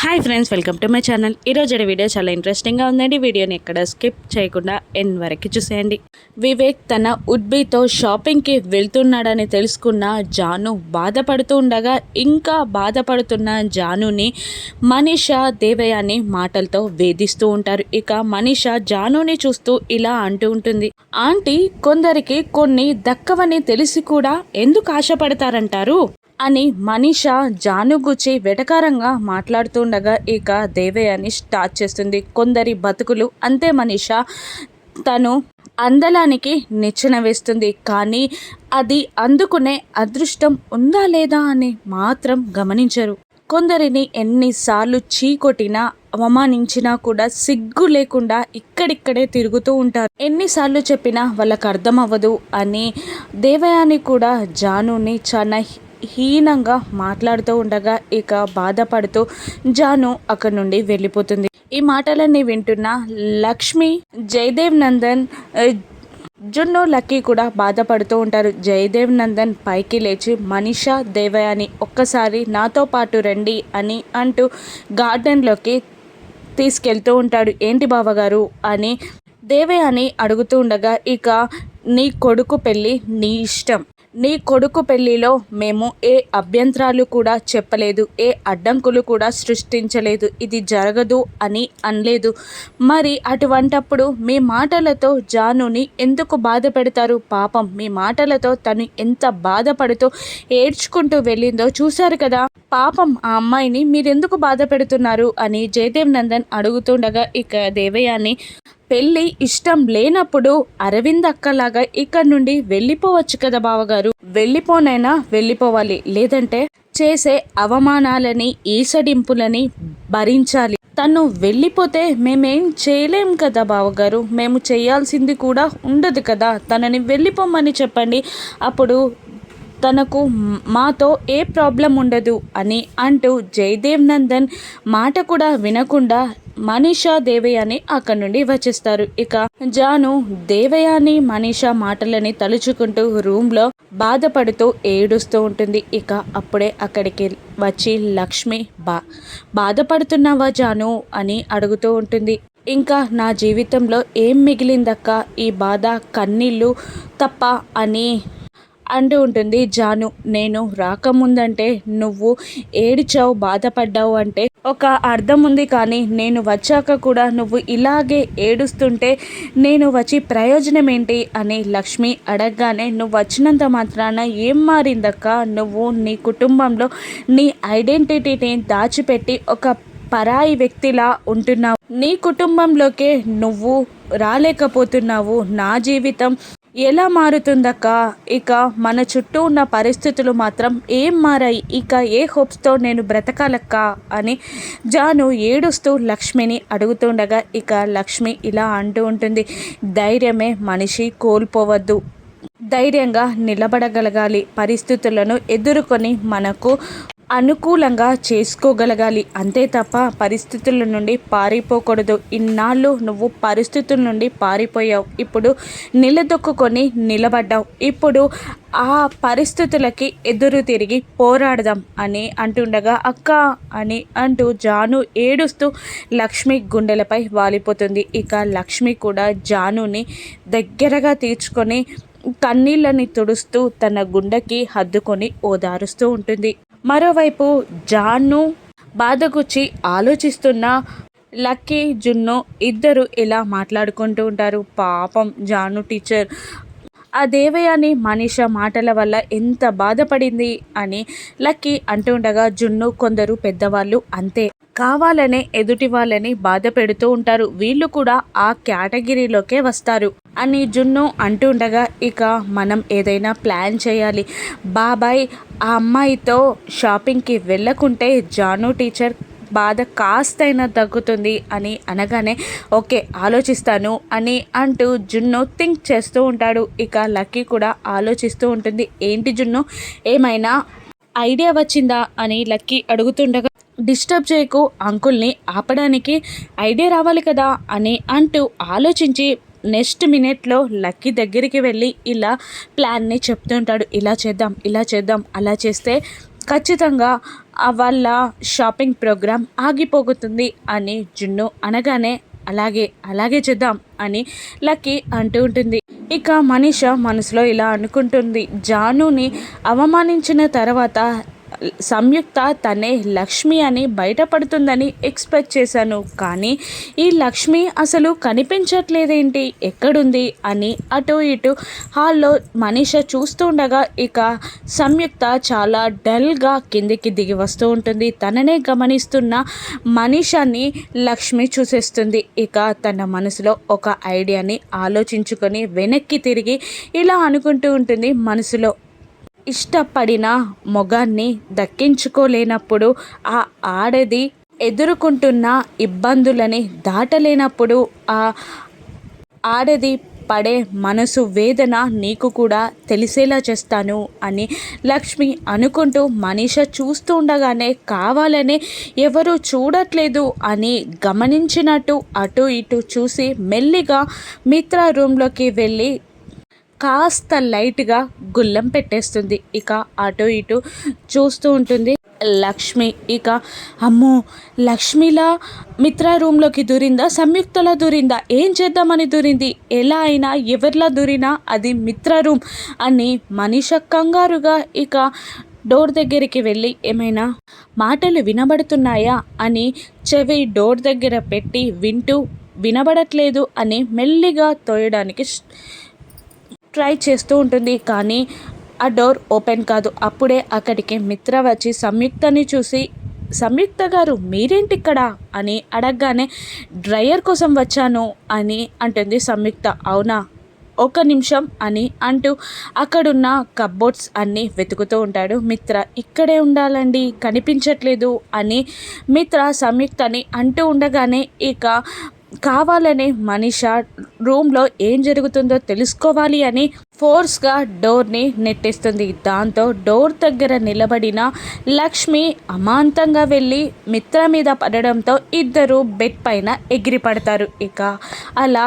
Hi friends welcome to my channel. ఈరోజు video చాలా ఇంట్రెస్టింగ్గా ఉందండి. వీడియోని ఎక్కడ స్కిప్ చేయకుండా ఎన్ వరకు చూసేయండి. వివేక్ తన ఉడ్బీతో షాపింగ్కి వెళ్తున్నాడని తెలుసుకున్న జాను బాధపడుతూ ఉండగా ఇంకా బాధపడుతున్న జానుని మనీషా దేవయాని మాటలతో వేధిస్తూ ఉంటారు. ఇక మనీష జానుని చూస్తూ ఇలా అంటూ ఉంటుంది. ఆంటీ కొందరికి కొన్ని దక్కవని తెలిసి కూడా ఎందుకు ఆశపడతారంటారు? అని మనీషా జానుగుచ్చి వెటకారంగా మాట్లాడుతుండగా ఇక దేవయాని స్టార్ట్ చేస్తుంది. కొందరి బతుకులు అంతే మనీష. తను అందలానికి నిచ్చెన వేస్తుంది. కానీ అది అందుకునే అదృష్టం ఉందా లేదా అని మాత్రం గమనించరు. కొందరిని ఎన్నిసార్లు చీకొట్టినా అవమానించినా కూడా సిగ్గు లేకుండా ఇక్కడిక్కడే తిరుగుతూ ఉంటారు. ఎన్నిసార్లు చెప్పినా వాళ్ళకు అర్థం అవ్వదు అని దేవయాని కూడా జానుని చాలా హీనంగా మాట్లాడుతూ ఉండగా ఇక బాధపడుతూ జాను అక్కడి నుండి వెళ్ళిపోతుంది. ఈ మాటలన్నీ వింటున్న లక్ష్మి జయదేవ్ నందన్ జున్ను లక్కీ కూడా బాధపడుతూ ఉంటారు. జయదేవ్ నందన్ పైకి లేచి మనీషా దేవయాని ఒక్కసారి నాతో పాటు రండి అని అంటూ గార్డెన్లోకి తీసుకెళ్తూ ఉంటాడు. ఏంటి బావగారు? అని దేవయాని అడుగుతూ ఉండగా ఇక నీ కొడుకు పెళ్ళి నీ ఇష్టం. నీ కొడుకు పెళ్ళిలో మేము ఏ అభ్యంతరాలు కూడా చెప్పలేదు ఏ అడ్డంకులు కూడా సృష్టించలేదు. ఇది జరగదు అని అనలేదు. మరి అటువంటప్పుడు మీ మాటలతో జానుని ఎందుకు బాధ పెడతారు? పాపం మీ మాటలతో తను ఎంత బాధపడుతూ ఏడ్చుకుంటూ వెళ్ళిందో చూశారు కదా. పాపం ఆ అమ్మాయిని మీరెందుకు బాధ పెడుతున్నారు? అని జయదేవ్ నందన్ అడుగుతుండగా ఇక దేవయాని పెళ్ళి ఇష్టం లేనప్పుడు అరవింద్ అక్కలాగా ఇక్కడ నుండి వెళ్ళిపోవచ్చు కదా బావగారు. వెళ్ళిపోనైనా వెళ్ళిపోవాలి. లేదంటే చేసే అవమానాలని ఈసడింపులని భరించాలి. తను వెళ్ళిపోతే మేమేం చేయలేం కదా బావగారు. మేము చేయాల్సింది కూడా ఉండదు కదా. తనని వెళ్ళిపోమని చెప్పండి. అప్పుడు తనకు మాతో ఏ ప్రాబ్లం ఉండదు అని అంటూ జయదేవ్ నందన్ మాట కూడా వినకుండా మనీషా దేవయాని అక్కడి నుండి వచ్చేస్తారు. ఇక జాను దేవయాని మనీషా మాటలని తలుచుకుంటూ రూమ్లో బాధపడుతూ ఏడుస్తూ ఉంటుంది. ఇక అప్పుడే అక్కడికి వచ్చి లక్ష్మి బా బాధపడుతున్నావా జాను? అని అడుగుతూ ఉంటుంది. ఇంకా నా జీవితంలో ఏం మిగిలిందక్క? ఈ బాధ కన్నీళ్ళు తప్ప అని అంటూ ఉంటుంది జాను. నేను రాకముందంటే నువ్వు ఏడిచావు బాధపడ్డావు అంటే ఒక అర్థం ఉంది కానీ నేను వచ్చాక కూడా నువ్వు ఇలాగే ఏడుస్తుంటే నేను వచ్చి ప్రయోజనం ఏంటి అని లక్ష్మి అడగగానే నువ్వు వచ్చినంత మాత్రాన ఏం మారిందక్క? నువ్వు నీ కుటుంబంలో నీ ఐడెంటిటీని దాచిపెట్టి ఒక పరాయి వ్యక్తిలా ఉంటున్నావు. నీ కుటుంబంలోకే నువ్వు రాలేకపోతున్నావు. నా జీవితం ఎలా మారుతుందక్క? ఇక మన చుట్టూ ఉన్న పరిస్థితులు మాత్రం ఏం మారాయి? ఇక ఏ హోప్స్తో నేను బ్రతకాలక్క? అని జాను ఏడుస్తూ లక్ష్మిని అడుగుతుండగా ఇక లక్ష్మి ఇలా అంటూ ఉంటుంది. ధైర్యమే మనిషి కోల్పోవద్దు. ధైర్యంగా నిలబడగలగాలి. పరిస్థితులను ఎదుర్కొని మనకు అనుకూలంగా చేసుకోగలగాలి. అంతే తప్ప పరిస్థితుల నుండి పారిపోకూడదు. ఇన్నాళ్ళు నువ్వు పరిస్థితుల నుండి పారిపోయావు. ఇప్పుడు నిలదొక్కుని నిలబడ్డావు. ఇప్పుడు ఆ పరిస్థితులకి ఎదురు తిరిగి పోరాడదాం అని అంటుండగా అక్క అని అంటూ జాను ఏడుస్తూ లక్ష్మి గుండెలపై వాలిపోతుంది. ఇక లక్ష్మి కూడా జానుని దగ్గరగా తీర్చుకొని కన్నీళ్ళని తుడుస్తూ తన గుండెకి హద్దుకొని ఓదారుస్తూ ఉంటుంది. మరోవైపు జాన్ను బాధగుచ్చి ఆలోచిస్తున్న లక్కీ జున్ను ఇద్దరు ఇలా మాట్లాడుకుంటూ ఉంటారు. పాపం జాను టీచర్ ఆ దేవయాని మనిష మాటల వల్ల ఎంత బాధపడింది అని లక్కీ అంటుండగా జున్ను కొందరు పెద్దవాళ్ళు అంతే. కావాలనే ఎదుటి వాళ్ళని బాధ పెడుతూ ఉంటారు. వీళ్ళు కూడా ఆ కేటగిరీలోకే వస్తారు అని జున్ను అంటుండగా ఇక మనం ఏదైనా ప్లాన్ చేయాలి. బాబాయ్ ఆ అమ్మాయితో షాపింగ్కి వెళ్ళకుంటే జాను టీచర్ బాధ కాస్తైనా తగ్గుతుంది అని అనగానే ఓకే ఆలోచిస్తాను అని అంటూ జున్ను థింక్ చేస్తూ ఉంటాడు. ఇక లక్కీ కూడా ఆలోచిస్తూ ఉంటుంది ఏంటి జున్ను ఏమైనా ఐడియా వచ్చిందా? అని లక్కీ అడుగుతుండగా డిస్టర్బ్ చేయకు అంకుల్ని ఆపడానికి ఐడియా రావాలి కదా అని అంటూ ఆలోచించి నెక్స్ట్ మినిట్లో లక్కీ దగ్గరికి వెళ్ళి ఇలా ప్లాన్ని చెప్తుంటాడు ఇలా చేద్దాం ఇలా చేద్దాం అలా చేస్తే ఖచ్చితంగా వాళ్ళ షాపింగ్ ప్రోగ్రాం ఆగిపోతుంది అని జున్ను అనగానే అలాగే అలాగే చేద్దాం అని లక్కీ అంటూ ఉంటుంది. ఇక మనీష మనసులో ఇలా అనుకుంటుంది. జానుని అవమానించిన తర్వాత సంయుక్త తనే లక్ష్మి అని బయటపడుతుందని ఎక్స్పెక్ట్ చేశాను. కానీ ఈ లక్ష్మి అసలు కనిపించట్లేదేంటి? ఎక్కడుంది? అని అటు ఇటు హాల్లో మనీష చూస్తుండగా ఇక సంయుక్త చాలా డల్గా కిందికి దిగి వస్తూ ఉంటుంది. తననే గమనిస్తున్న మనీషాని లక్ష్మి చూసేస్తుంది. ఇక తన మనసులో ఒక ఐడియాని ఆలోచించుకొని వెనక్కి తిరిగి ఇలా అనుకుంటూ ఉంటుంది. మనసులో ఇష్టపడిన మొగాన్ని దక్కించుకోలేనప్పుడు ఆ ఆడది ఎదుర్కొంటున్న ఇబ్బందులని దాటలేనప్పుడు ఆ ఆడది పడే మనసు వేదన నీకు కూడా తెలిసేలా చేస్తాను అని లక్ష్మి అనుకుంటూ మనీష చూస్తూ ఉండగానే కావాలనే ఎవరు చూడట్లేదు అని గమనించినట్టు అటు ఇటు చూసి మెల్లిగా మిత్ర రూమ్లోకి వెళ్ళి కాస్త లైట్గా గుల్లం పెట్టేస్తుంది. ఇక అటు ఇటు చూస్తూ ఉంటుంది లక్ష్మి. ఇక అమ్మో! లక్ష్మిలా మిత్ర రూమ్లోకి దూరిందా? సంయుక్తలా దూరిందా? ఏం చేద్దామని దూరింది? ఎలా అయినా ఎవరిలా దూరినా అది మిత్ర రూమ్ అని మనిష కంగారుగా ఇక డోర్ దగ్గరికి వెళ్ళి ఏమైనా మాటలు వినబడుతున్నాయా అని చెవి డోర్ దగ్గర పెట్టి వింటూ వినబడట్లేదు అని మెల్లిగా తోయడానికి ట్రై చేస్తూ ఉంటుంది కానీ ఆ డోర్ ఓపెన్ కాదు. అప్పుడే అక్కడికి మిత్ర వచ్చి సంయుక్తని చూసి సంయుక్త గారు మీరేంటి ఇక్కడ అని అడగగానే డ్రయర్ కోసం వచ్చాను అని అంటుంది సంయుక్త. అవునా? ఒక నిమిషం అని అంటూ అక్కడున్న కబ్బోర్డ్స్ అన్నీ వెతుకుతూ ఉంటాడు. మిత్ర ఇక్కడే ఉండాలండి కనిపించట్లేదు అని మిత్ర సంయుక్తని అంటూ ఉండగానే ఇక కావాలనే మనిష రూమ్లో ఏం జరుగుతుందో తెలుసుకోవాలి అని ఫోర్స్గా డోర్ని నెట్టేస్తుంది. దాంతో డోర్ దగ్గర నిలబడిన లక్ష్మి అమాంతంగా వెళ్ళి మిత్ర మీద పడడంతో ఇద్దరు బెడ్ పైన ఎగిరి పడతారు ఇక అలా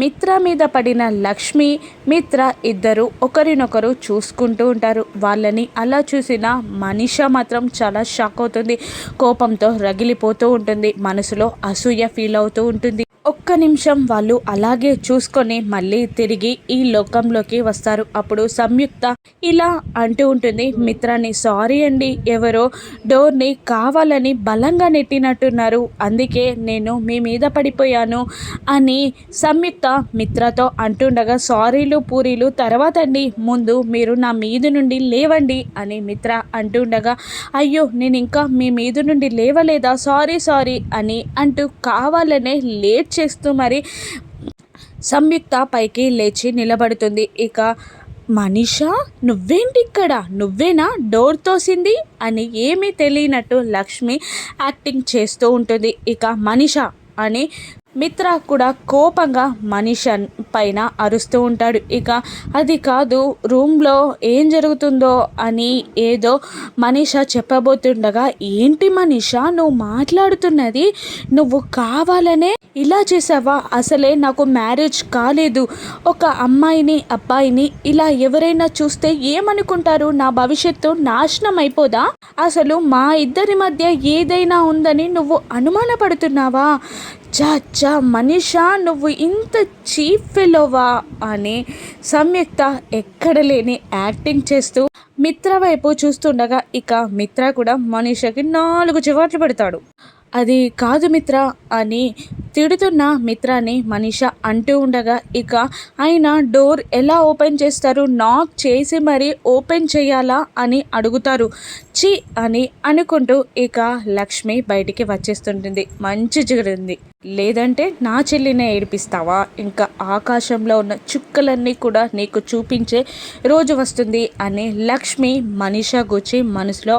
మిత్ర మీద పడిన లక్ష్మి మిత్ర ఇద్దరు ఒకరినొకరు చూసుకుంటూ ఉంటారు. వాళ్ళని అలా చూసిన మనిష మాత్రం చాలా షాక్ అవుతుంది. కోపంతో రగిలిపోతూ ఉంటుంది. మనసులో అసూయ ఫీల్ అవుతూ ఉంటుంది. ఒక్క నిమిషం వాళ్ళు అలాగే చూసుకొని మళ్ళీ తిరిగి ఈ లోకంలోకి వస్తారు. అప్పుడు సంయుక్త ఇలా అంటూ ఉంటుంది మిత్రాన్ని సారీ అండి ఎవరో డోర్ని కావాలని బలంగా నెట్టినట్టున్నారు. అందుకే నేను మీ మీద పడిపోయాను అని సంయుక్త మిత్రతో అంటుండగా సారీలు పూరీలు తర్వాత అండి. ముందు మీరు నా మీద నుండి లేవండి అని మిత్ర అంటుండగా అయ్యో నేను ఇంకా మీ మీద నుండి లేవలేదా? సారీ సారీ అని అంటూ కావాలనే లేట్ చేస్తూ మరి సంయుక్త పైకి లేచి నిలబడుతుంది. ఇక మనీషా నువ్వేంటి ఇక్కడ నువ్వేనా? డోర్ తోసింది? అని ఏమీ తెలియనట్టు లక్ష్మి యాక్టింగ్ చేస్తూ ఉంటుంది. ఇక మనీషా అని మిత్ర కూడా కోపంగా మనిష పైన అరుస్తూ ఉంటాడు. ఇక అది కాదు రూమ్లో ఏం జరుగుతుందో అని ఏదో మనీష చెప్పబోతుండగా ఏంటి మనీష నువ్వు మాట్లాడుతున్నది? నువ్వు కావాలనే ఇలా చేసావా అసలే నాకు మ్యారేజ్ కాలేదు. ఒక అమ్మాయిని అబ్బాయిని ఇలా ఎవరైనా చూస్తే ఏమనుకుంటారు? నా భవిష్యత్తు నాశనం అయిపోదా? అసలు మా ఇద్దరి మధ్య ఏదైనా ఉందని నువ్వు అనుమానపడుతున్నావా? చా చా మనీషా నువ్వు ఇంత చీప్ ఫెలోవా? అని సంయుక్త ఎక్కడ లేని యాక్టింగ్ చేస్తూ మిత్ర వైపు చూస్తుండగా ఇక మిత్ర కూడా మనీషకి నాలుగు చివాట్లు పెడతాడు. అది కాదు మిత్ర అని తిడుతున్న మిత్రాన్ని మనిష అంటూ ఉండగా ఇక ఆయన డోర్ ఎలా ఓపెన్ చేస్తారు? నాక్ చేసి మరీ ఓపెన్ చేయాలా అని అడుగుతారు. చి అని అనుకుంటూ ఇక లక్ష్మి బయటికి వచ్చేస్తుంటుంది. మంచి జరిగింది లేదంటే నా చెల్లినే ఏడిపిస్తావా? ఇంకా ఆకాశంలో ఉన్న చుక్కలన్నీ కూడా నీకు చూపించే రోజు వస్తుంది అని లక్ష్మి మనిష గుచ్చి మనసులో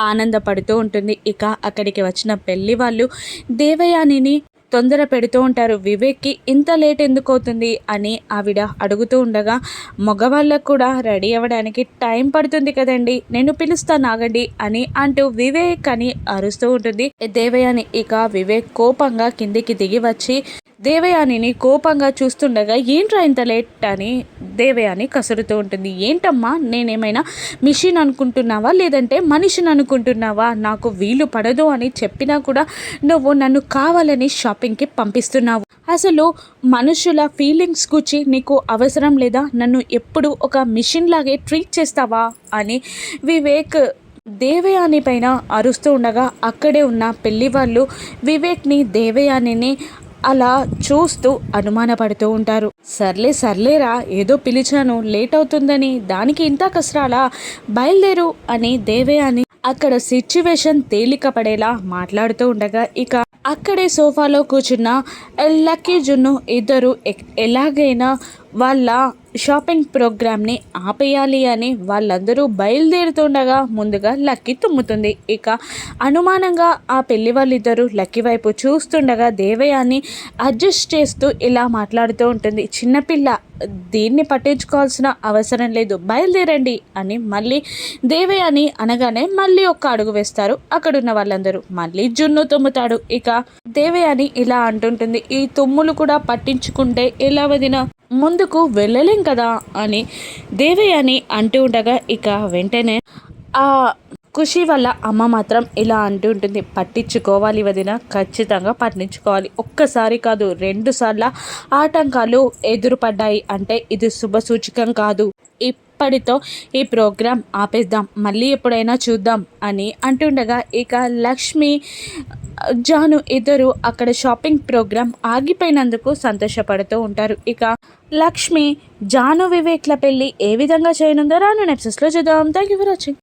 ఆనందపడుతూ ఉంటుంది. ఇక అక్కడికి వచ్చిన పెళ్ళి వాళ్ళు దేవయానిని తొందర పెడుతూ ఉంటారు. వివేక్కి ఇంత లేట్ ఎందుకు అవుతుంది? అని ఆవిడ అడుగుతూ ఉండగా మగవాళ్ళకు కూడా రెడీ అవ్వడానికి టైం పడుతుంది కదండి. నేను పిలుస్తాను ఆగండి అని అంటూ వివేక్ అని అరుస్తూ ఉంటుంది. దేవయాని ఇక వివేక్ కోపంగా కిందికి దిగి వచ్చి దేవయానిని కోపంగా చూస్తుండగా ఏంట్రా ఇంత లేట్? అని దేవయాని కసురుతూ ఉంటుంది. ఏంటమ్మా నేనేమైనా మిషన్ అనుకుంటున్నావా? లేదంటే మనిషిని అనుకుంటున్నావా? నాకు వీలు పడదు అని చెప్పినా కూడా నువ్వు నన్ను కావాలని షాపింగ్కి పంపిస్తున్నావు. అసలు మనుషుల ఫీలింగ్స్ గురించి నీకు అవసరం లేదా? నన్ను ఎప్పుడు ఒక మిషన్ లాగే ట్రీట్ చేస్తావా? అని వివేక్ దేవయాని పైన అరుస్తూ ఉండగా అక్కడే ఉన్న పెళ్ళి వాళ్ళు వివేక్ని దేవయానిని అలా చూస్తూ అనుమానపడుతూ ఉంటారు. సర్లే సర్లేరా ఏదో పిలిచాను లేట్ అవుతుందని దానికి ఇంత కసరాలా బయలుదేరు అని దేవయాని అక్కడ సిచ్యువేషన్ తేలిక పడేలా మాట్లాడుతూ ఉండగా ఇక అక్కడే సోఫాలో కూర్చున్న లక్కీ జున్ను ఇద్దరు ఎ- ఎలాగైనా వాళ్ళ షాపింగ్ ప్రోగ్రామ్ని ఆపేయాలి అని వాళ్ళందరూ బయలుదేరుతుండగా ముందుగా లక్కీ తుమ్ముతుంది. ఇక అనుమానంగా ఆ పెళ్ళి వాళ్ళిద్దరూ లక్కీ వైపు చూస్తుండగా దేవయాని అడ్జస్ట్ చేస్తూ ఇలా మాట్లాడుతూ ఉంటుంది. చిన్నపిల్ల దీన్ని పట్టించుకోవాల్సిన అవసరం లేదు బయలుదేరండి అని మళ్ళీ దేవయాని అనగానే మళ్ళీ ఒక్క అడుగు వేస్తారు అక్కడున్న వాళ్ళందరూ. మళ్ళీ జున్ను తుమ్ముతాడు. ఇక దేవయాని ఇలా అంటుంటుంది. ఈ తుమ్ములు కూడా పట్టించుకుంటే ఎలా వదిన? ముందుకు వెళ్ళలేం కదా అని దేవయాని అంటూ ఉండగా ఇక వెంటనే ఆ ఖుషి వల్ల అమ్మ మాత్రం ఇలా అంటూ ఉంటుంది. పట్టించుకోవాలి వదిన ఖచ్చితంగా పట్టించుకోవాలి. ఒక్కసారి కాదు రెండు సార్ల ఆటంకాలు ఎదురుపడ్డాయి. అంటే ఇది శుభసూచకం కాదు. ఇప్పటితో ఈ ప్రోగ్రాం ఆపేద్దాం. మళ్ళీ ఎప్పుడైనా చూద్దాం అని అంటుండగా ఇక లక్ష్మి జాను ఇద్దరు అక్కడ షాపింగ్ ప్రోగ్రాం ఆగిపోయినందుకు సంతోషపడుతూ ఉంటారు. ఇక లక్ష్మి జాను వివేక్ల పెళ్ళి ఏ విధంగా చేయనుందో రాను నెప్సెస్లో చూద్దాం. Thank you for watching